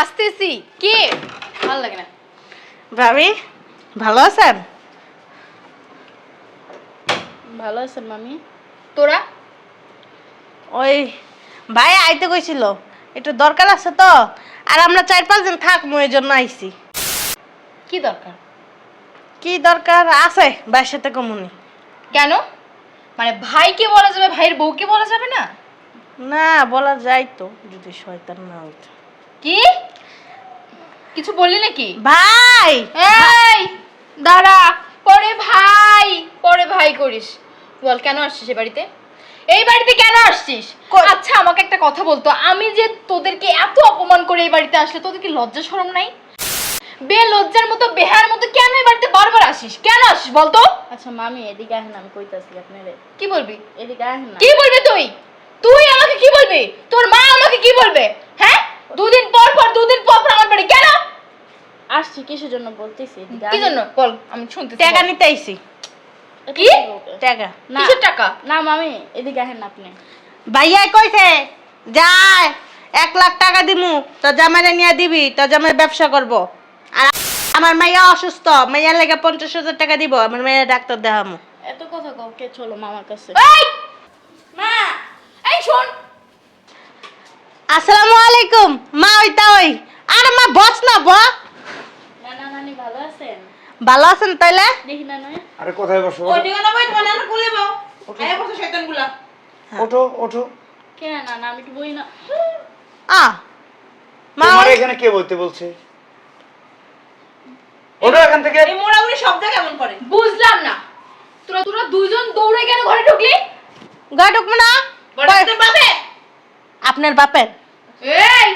আসতেছি। কে? ভালো লাগে না। ভাবি ভালো আছেন? ভালো আছেন মামি। তোরা? ওই ভাই আইতে কইছিল একটু দরকার আছে তো আর আমরা চার পাঁচ দিন থাকব এই জন্য আইছি। কি দরকার? কি দরকার আছে ভাইয়ের সাথে কমুনি। কেন? মানে ভাইকে বলা যাবে ভাইয়ের বউকে বলা যাবে না? না বলা যায় তো যদি শয়তান না হইতো। কি? কিছু বললি নাকি? ভাই! এই দাঁড়া। পরে ভাই পরে ভাই করিস। বল কেন আসছিস এ বাড়িতে? এই বাড়িতে কেন আসছিস? আচ্ছা আমাকে একটা কথা বলতো। আমি যে তোদেরকে এত অপমান করে এই বাড়িতে আসলে তোদের কি লজ্জা শরম নাই? বে লজ্জার মতো বেহার মতো কেন এই বাড়িতে বারবার আসিস? কেন আসিস বলতো আচ্ছা মামি এদিকে আহেন আমি কইতাছি আপনারে। কি বলবি? এদিকে আহেন না। কি বলবি তুই? তুই আমাকে কি বলবি? তোর মা আমাকে কি বলবে? হ্যাঁ? দুদিন পর পর দুদিন পর পর আমার বাড়ি। কেন? আসছি কিসের জন্য বলতেছি? কি জন্য? বল আমি শুনতে টাকা নিতে আইছি। কি? টাকা? না। কিসের টাকা? না মামি এদিকে আহেন না আপনি। ভাইয়া কইছে যায় এক লাখ টাকা দিমু তো জামাইরে নিয়ে দিবি তো জামাই ব্যবসা করব। আর আমার মাইয়া অসুস্থ মাইয়ার লেগে পঞ্চাশ হাজার টাকা দিব আমার মাইয়া ডাক্তার দেখামু। এত কথা কাউকে চলো মামার কাছে? মা! এই শোন আসসালামু আলাইকুম। মা ওইটা ওই। আর মা বস না ব। নানা নানি ভালো আছেন? ভালো আছেন তাইলে? দেখি না নয় আরে কোথায় বসো ওঠো। ওঠো। কে না না আমি বই না। আ মা তোমার এখানে কে বলতে বলছে? ওঠো এখান থেকে। বুঝলাম না। তোরা তোরা দুইজন দৌড়ে কেন ঘরে ঢুকলি? ঘরে ঢুকবো না। বাপে আপনার বাপের? এই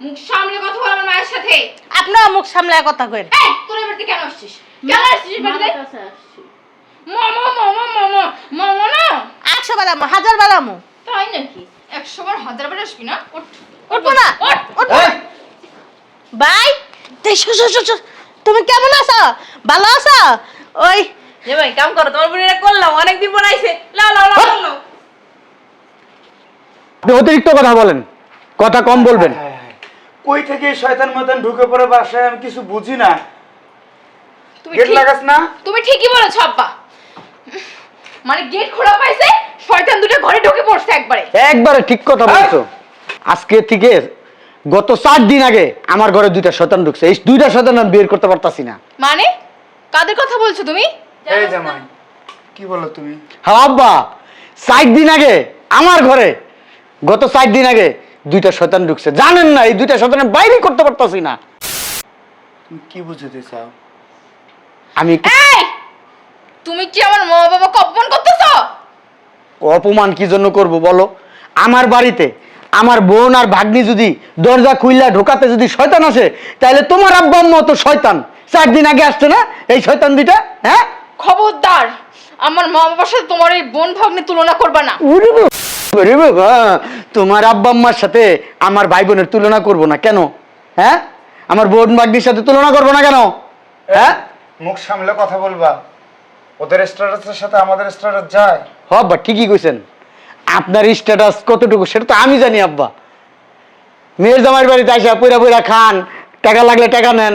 মুখ সামনে কথা বল আমার মায়ের সাথে। আপনার মুখ সামলায় কথা কইন এই তোরা বাড়িতে কেন আসছিস? কেন আসছিস বাড়িতে মামা মামা মামা মামা না? একশো বারামু হাজার বারামু তাই নাকি? একশো বার হাজার বার আসবি না? উঠবো না। তুমি কেমন আছো? ভালো আছো? ওই ভাই কাম করো তোমার বোনেরা করলাম অনেকদিন পর আইছে। লাও লাও লাও লাও। আপনি অতিরিক্ত কথা বলেন। কথা কম বলবেন। হায় হায়। কই থেকে শয়তান মতন ঢুকে পড়ে বাসায় আমি কিছু বুঝি না। তুমি গেট ঠিক লাগাস না। তুমি ঠিকই বলেছ আব্বা। মানে গেট খোলা পাইছে শয়তান দুটো ঘরে ঢুকে পড়ছে একবারে। একবারে ঠিক কথা বলছো। আজকে থেকে গত চার দিন আগে আমার ঘরে দুইটা শতান ঢুকছে। এই দুইটা শতান আমি বের করতে পারতাছি না। মানে? কাদের কথা বলছো তুমি? এই জামাই কি বলো তুমি? হ্যাঁ আব্বা। চার দিন আগে আমার ঘরে গত চার দিন আগে দুইটা শতান ঢুকছে। জানেন না এই দুইটা শতান আমি বাইরে করতে পারতাছি না। কি বুঝাতে চাও? আমি এই তুমি কি আমার মা বাবাকে অপমান করতেছো? অপমান কি জন্য করব বলো? আমার বাড়িতে আমার বোন আর ভাগ্নি যদি দরজা খুইলা ঢোকাতে যদি শয়তান আসে তাহলে তোমার আব্বার মতো শয়তান। চার দিন আগে আসছে না এই শয়তান দুইটা হ্যাঁ? খবরদার আমার মা বাবার সাথে তোমার এই বোন ভাগ্নে তুলনা করবে না। বাবা, বাবা, তোমার আব্বা আম্মার সাথে আমার ভাই বোনের তুলনা করব না কেন? হ্যাঁ? আমার বোন ভাগ্নির সাথে তুলনা করব না কেন? হ্যাঁ? মুখ সামলে কথা বলবা। ওদের স্ট্যাটাসের সাথে আমাদের স্ট্যাটাস যায়। হ আব্বা ঠিকই কইছেন। আপনার স্ট্যাটাস কতটুকু সেটা তো আমি জানি আব্বা। মেয়ের জামাইয়ের বাড়িতে আসা পয়রা পয়রা খান টাকা লাগলে টাকা নেন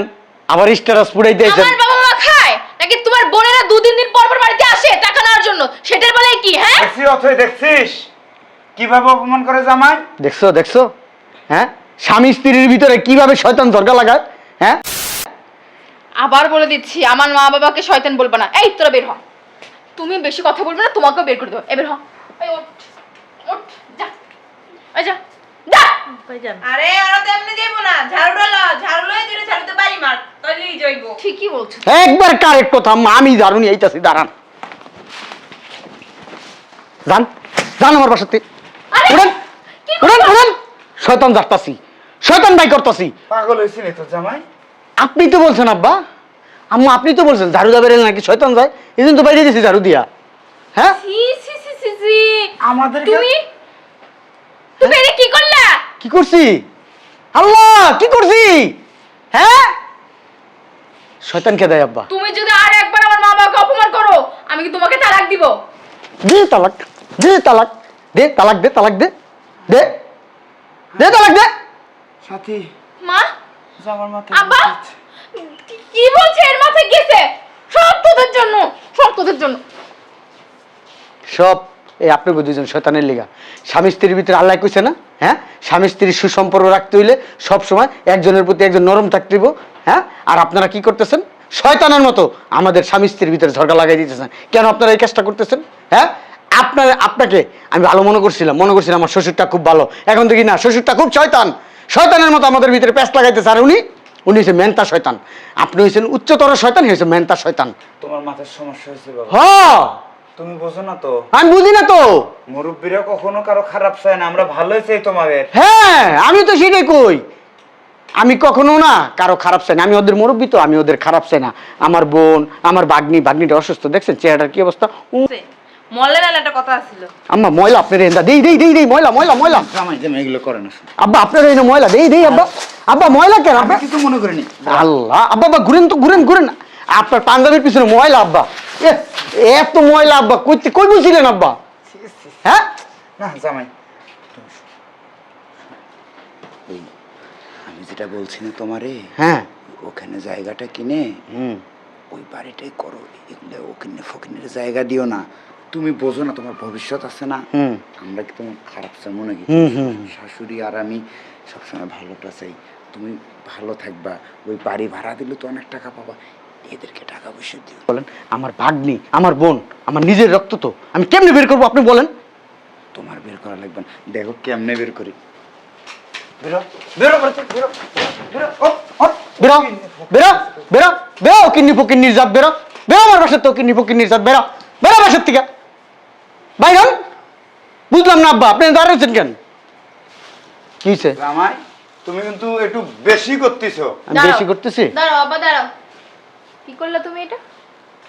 আবার স্ট্যাটাস পুড়াইতে আইছেন। আমার বাবা মা খায়? নাকি তোমার বোনেরা দুদিন দিন পর পর বাড়িতে আসে টাকা নেওয়ার জন্য? সেটার বলে কি হ্যাঁ? দেখছি অথই দেখছিস? কীভাবে অপমান করে জামাই? দেখছ দেখছ? হ্যাঁ? স্বামী স্ত্রীর ভিতরে কীভাবে শয়তান ঝরকা লাগায়? হ্যাঁ? আবার বলে দিচ্ছি আমার মা বাবাকে শয়তান বলবে না। এই তোরা বের হ। তুমি বেশি কথা বলবে না তোমাকেও বের করে দেবো। এ বের হ। এই ওঠ ওঠ যা। এই যা। যা! আরে ওরা তো এমনি যাইবো না। ঝাড়ু ল ঝাড়ু লয়ে দিলে ঝাড়ুতে বাড়ি মার যাইবো ঠিকই বলছো। একবার কারেক্ট কথা আমি দারুনি এইটাছি দাঁড়ান। যান যান আমার বাসাতে। আরে, উড়েন উড়েন উড়েন। শয়তান যাত্তাছি শয়তান বাই করতাছি। পাগল হয়েছিলি তো জামাই? আপনি তো বলছেন আব্বা। আম্মা আপনি তো বলছেন ঝাড়ু যাবে নাকি শয়তান যায়? এই জন্য তো বাইরে দিয়েছি ঝাড়ু দিয়া। হ্যাঁ? সি সি সি সি সি আমাদেরকে তুমি? তুমি এটা কি করলা? কি করছি? আল্লাহ কি করছি? হ্যাঁ? শয়তান কে দেয় আব্বা। তুমি যদি আর একবার আমার মা বাবাকে অপমান করো আমি কি তোমাকে তালাক দিব? দে তালাক দে তালাক। দে তালাক দে তালাক দে। দে। দে তালাক দে। সাথী। মা? আমার মাথায় আব্বা? কি- বলছে এর মাথায় গেছে সব তোদের জন্য সব তোদের জন্য। সব এই আপনাকে দুজন শয়তানের লিগা। স্বামী স্ত্রীর ভিতরে আল্লাহ কইছে না? হ্যাঁ? স্বামী স্ত্রীর সুসম্পর্ক রাখতে হইলে সব সময় একজনের প্রতি একজন নরম থাকতে হইব, হ্যাঁ? আর আপনারা কি করতেছেন? শয়তানের মতো আমাদের স্বামী স্ত্রীর ভিতরে ঝগড়া লাগাই দিতেছেন। কেন আপনারা এই কাজটা করতেছেন? হ্যাঁ? আপনার আপনাকে আমি ভালো মনে করছিলাম মনে করছিলাম আমার শ্বশুরটা খুব ভালো। এখন দেখি না শ্বশুরটা খুব শয়তান। শয়তানের মতো আমাদের ভিতরে প্যাঁচ লাগাইতেছে আর উনি উনি হচ্ছে মেনতা শয়তান। আপনি হয়েছেন উচ্চতর শয়তান হয়েছে মেনতা শয়তান। তোমার মাথার সমস্যা হয়েছে বাবা। হ! তুমি বোঝো না তো। আমি বুঝি না তো। মুরব্বীরা কখনো কারও খারাপ চায় না আমরা ভালোই চাই তোমাদের। হ্যাঁ আমি তো সেটাই কই। আমি কখনো না কারও খারাপ চাই না। আমি ওদের মুরব্বী তো আমি ওদের খারাপ চাই না। আমার বোন আমার বাগনি বাগনিটা অসুস্থ দেখছেন? চেহারাটার কি অবস্থা? মলের একটা কথা ছিল আম্মা ময়লা আপনার এন্দা দেই দেই দেই দেই ময়লা ময়লা ময়লা। জামাই জামাই এগুলো করে না। আব্বা আপনার এই ময়লা দেই দেই আব্বা। আব্বা ময়লা কেন আব্বা? কিছু মনে করিনি। আল্লাহ আব্বা আব্বা ঘুরেন তো ঘুরেন ঘুরেন। আপনার পাঞ্জাবির পিছনে ময়লা আব্বা। এত ময়লা আব্বা কই কই বুঝছিলেন আব্বা? হ্যাঁ? না জামাই। আমি যেটা বলছি না তোমারে হ্যাঁ। ওখানে জায়গাটা কিনে হুম। ওই বাড়িটাই করো। এগুলো ওখানে ফকিনের জায়গা দিও না। তুমি বোঝো না তোমার ভবিষ্যৎ আছে না হুম আমরা কি তোমার খারাপ চাই মনে কি হুম। শাশুড়ি আর আমি সবসময় ভালোটা চাই তুমি ভালো থাকবা ওই বাড়ি ভাড়া দিলে তো অনেক টাকা পাবা এদেরকে টাকা পয়সা দিও বলেন আমার ভাগ্নি আমার বোন আমার নিজের রক্ত তো আমি কেমনে বের করব আপনি বলেন তোমার বের করা লাগবে না দেখো কেমনে বের করি বেরো বেরো বেরো বেরো বেরো বেরো বেরো বেরো কিন্নি ফকিন্নির জাত বেরো বেরো আমার বাসার তো কিন্নি ফকিন্নির জাত বেরো বেরো বাসার থেকে বাইরন! বুঝলাম না আব্বা আপনি দাঁড়িয়েছেন কেন? কি হয়েছে জামাই তুমি কিন্তু একটু বেশি করতেছো। আমি বেশি করতেছি? দাঁড়াও আব্বা দাঁড়াও। কি করলা তুমি এটা?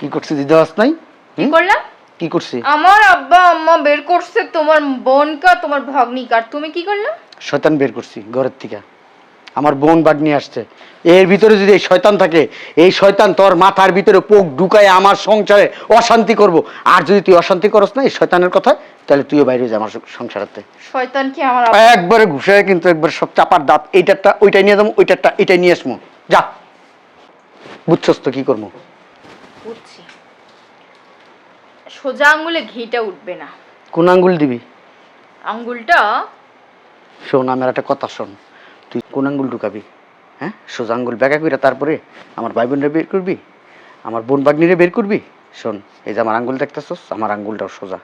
কি করছি দিতে আস নাই? কি করলা? কি করছি? আমার আব্বা আম্মা বের করছে তোমার বোনকা তোমার ভাগ্নিকা। তুমি কি করলা? শয়তান বের করছি ঘরের থেকে। আমার বোন বাগনি আসছে। এর ভিতরে যদি এই শয়তান থাকে এই শয়তান তোর মাথার ভিতরে পোক ঢুকায় আমার সংসারে অশান্তি করব। আর যদি তুই অশান্তি করস না এই শয়তানের কথা তাহলে তুইও বাইরে যা আমার সংসারাতে। শয়তান কি আমার একবারে ঘুষে কিন্তু একবার সব চাপার দাঁত এইটারটা ওইটাই নিয়ে যাব ওইটারটা এটাই নিয়ে আসব। যা। বুঝছস তো কি করব? বুঝছি। সোজা আঙ্গুলে ঘিটা উঠবে না। কোন আঙ্গুল দিবি? আঙ্গুলটা শোন আমার একটা কথা শোন। তুই কোন আঙ্গুল ঢুকাবি? হ্যাঁ? সোজা আঙ্গুল ব্যাকা করে তারপরে আমার ভাই বোনরা বের করবি? আমার বোন বাগনিরে বের করবি? শোন এই যে আমার আঙ্গুল দেখতেছস আমার আঙ্গুলটাও সোজা।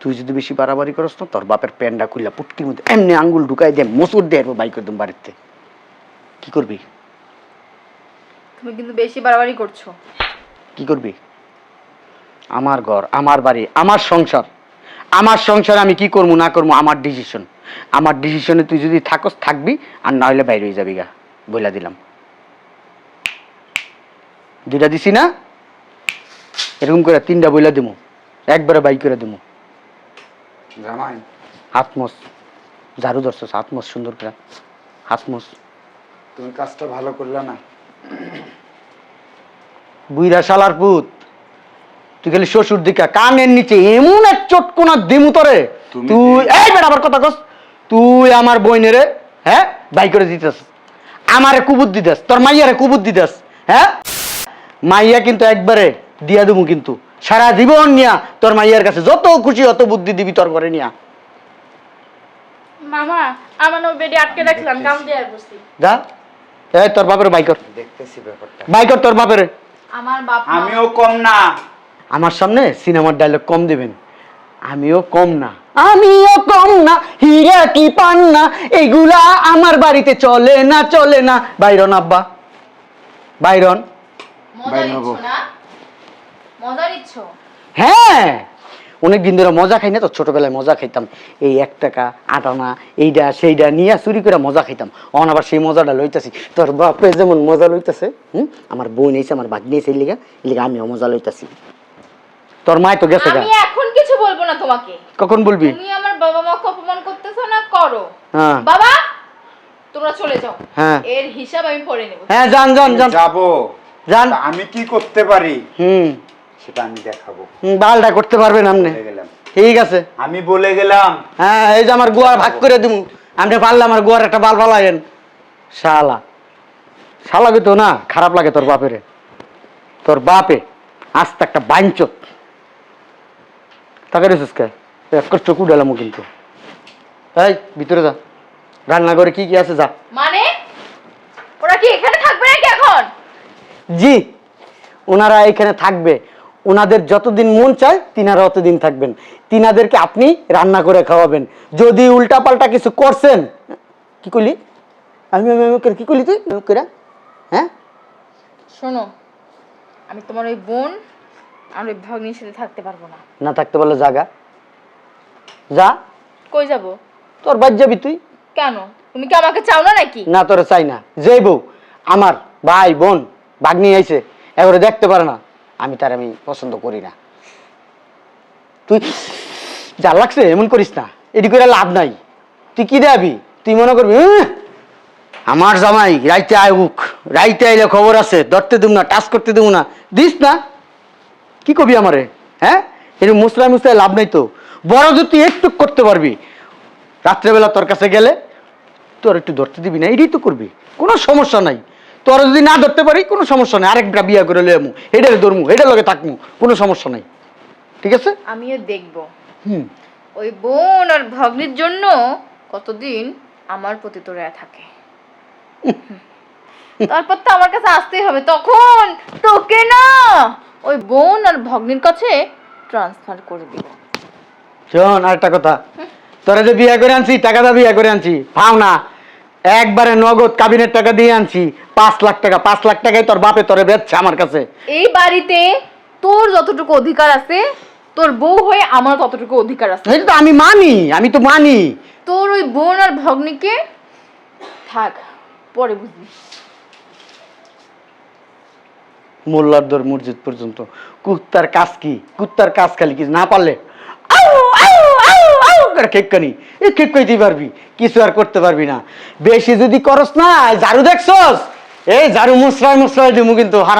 তুই যদি বেশি বাড়াবাড়ি করস না তোর বাপের প্যান্ডা খুললা পুটকির মধ্যে এমনি আঙ্গুল ঢুকাই দে মসুর দে বাই করে দেব বাড়িতে। কি করবি? তুমি কিন্তু বেশি বাড়াবাড়ি করছ। কি করবি? আমার ঘর আমার বাড়ি আমার সংসার। আমার সংসার আমি কি করব না করব আমার ডিসিশন আমার ডিসিশনে তুই যদি থাকস থাকবি আর না হলে বাইরে হয়ে যাবি গা বইলা দিলাম। দুইটা দিছি না? এরকম করে তিনটা বইলা দিমু একবারে বাই করে দিমু। জামাই। হাত ঝাড়ু ধরছস হাত মোস সুন্দর করে। হাত মোস তুমি কাজটা ভালো করলে না। বুইরা শালার পুত তুই খালি শ্বশুর দিকা কানের নিচে এমন এক চটকোনা দিমু তরে। তুই এই বেটা আবার কথা কস। তুই আমার বইনেরে হ্যাঁ বাই করে দিতেস। আমারে কুবুদ দিতেস তোর মাইয়ারে কুবুদ দিতেস হ্যাঁ? মাইয়া কিন্তু একবারে দিয়া দেবো কিন্তু। সারা জীবন নিয়া তোর মাইয়ার কাছে যত খুশি অত বুদ্ধি দিবি তোর ঘরে নিয়া। মামা আমার বেডে আটকে রাখলাম কাম দিয়ে আর বসছি যা। এই তোর বাপের দেখতেছি ব্যাপারটা। তোর বাপের। আমার বাপ আমিও কম না। আমার সামনে সিনেমার ডায়লগ কম দেবেন। আমিও কম না। আমিও কম না হীরা কি পান না? এগুলা আমার বাড়িতে চলে না চলে না। বাইরন আব্বা বাইরন। হ্যাঁ! অনেক দিন ধরে মজা খাই না তো ছোটবেলায় মজা খাইতাম। এই এক টাকা আট আনা এইটা সেইটা নিয়ে চুরি করে মজা খাইতাম। অন আবার সেই মজাটা লইতাছি। তোর বাপে যেমন মজা লইতাছে হুম? আমার বোন এসে আমার ভাগ্নি এসে লিগা লিগা আমিও মজা লইতাছি। তোর মায় তো গেছে গা। আমি এখন কিছু বলব না তোমাকে। কখন বলবি? তুমি আমার বাবা মাকে অপমান করতেছো না করো। হ্যাঁ। বাবা তোমরা চলে যাও। হ্যাঁ। এর হিসাব আমি পরে নেব। হ্যাঁ যান যান যান। যাব। যান। আমি কি করতে পারি? হুম। সেটা আমি দেখাবো। হুম, বালটা করতে পারবেন আপনি। বলে গেলাম। ঠিক আছে। আমি বলে গেলাম। হ্যাঁ এই যে আমার গোয়ার ভাগ করে দিব আপনি পারলে আমার গোয়ার একটা বাল ফালাইন শালা। শালাকে তো না খারাপ লাগে তোর বাপেরে। তোর বাপে আস্তে একটা বাইঞ্চত তাকে রেছিস কে? এক চকু ডালামো কিন্তু। এই ভিতরে যা। রান্না করে কি কি আছে যা। মানে? ওরা কি এখানে থাকবে নাকি এখন? জি ওনারা এখানে থাকবে। ওনাদের যতদিন মন চায় তিনারা অতদিন থাকবেন। তিনাদেরকে আপনি রান্না করে খাওয়াবেন। যদি উল্টাপাল্টা কিছু করছেন কি করলি? আমি আমি আমি করে কি করলি তুই? করে হ্যাঁ? শোনো আমি তোমার ওই বোন ওই ভগ্নির সাথে থাকতে পারব না। না থাকতে পারলে জাগা যা। কই যাব? তোর বাদ যাবি তুই? কেন? তুমি কি আমাকে চাও না নাকি? না তোরে চাই না। যেই বউ আমার ভাই বোন ভাগ্নি আইছে এবারে দেখতে পারে না। আমি তার আমি পছন্দ করি না। তুই যা লাগছে এমন করিস না। এটি করে লাভ নাই। তুই কি দেবি? তুই মনে করবি "উহ, আমার জামাই রাইতে আয় উক রাইতে আইলে খবর আছে ধরতে দেব না টাচ করতে দেবো না। দিস না। কি কবি আমারে? হ্যাঁ? এরকম মুসলাই মুসলাই লাভ নাই তো। বড় যদি তুই একটু করতে পারবি রাত্রেবেলা তোর কাছে গেলে তোর একটু ধরতে দিবি না এটাই তো করবি। কোনো সমস্যা নাই। তোর যদি না ধরতে পারি কোনো সমস্যা নাই। আরেকটা বিয়া করে লেমু হেডারে ধরমু হেডার লগে থাকমু কোনো সমস্যা নাই। ঠিক আছে? আমিও দেখব। হুম। ওই বোন আর ভগ্নির জন্য কতদিন আমার প্রতি তোরা থাকে। তারপর তো আমার কাছে আসতেই হবে। তখন তোকে না! ওই বোন আর ভগ্নির কাছে ট্রান্সফার করে দিব শোন আরেকটা কথা। তোরা যে বিয়া করে আনছি টাকা দা বিয়া করে আনছি পাও না। একবারে নগদ কাবিনের টাকা দিয়ে আনছি পাঁচ লাখ টাকা পাঁচ লাখ টাকায় তোর বাপে তোরে বেচছে আমার কাছে। এই বাড়িতে তোর যতটুকু অধিকার আছে তোর বউ হয়ে আমার ততটুকু অধিকার আছে। এটা তো আমি মানি আমি তো মানি। তোর ওই বোন আর ভগ্নিকে থাক পরে বুঝবি। মোল্লার দর মসজিদ পর্যন্ত। কুত্তার কাজ কি? কুত্তার কাজ খালি কিছু না পারলে? আউ, আউ, খেক এই খেক্কাইতে পারবি। কিছু আর করতে পারবি না। বেশি যদি করস না ঝাড়ু দেখছস? এই ঝাড়ু মুসরাই মুসরাই দিমু কিন্তু হারাম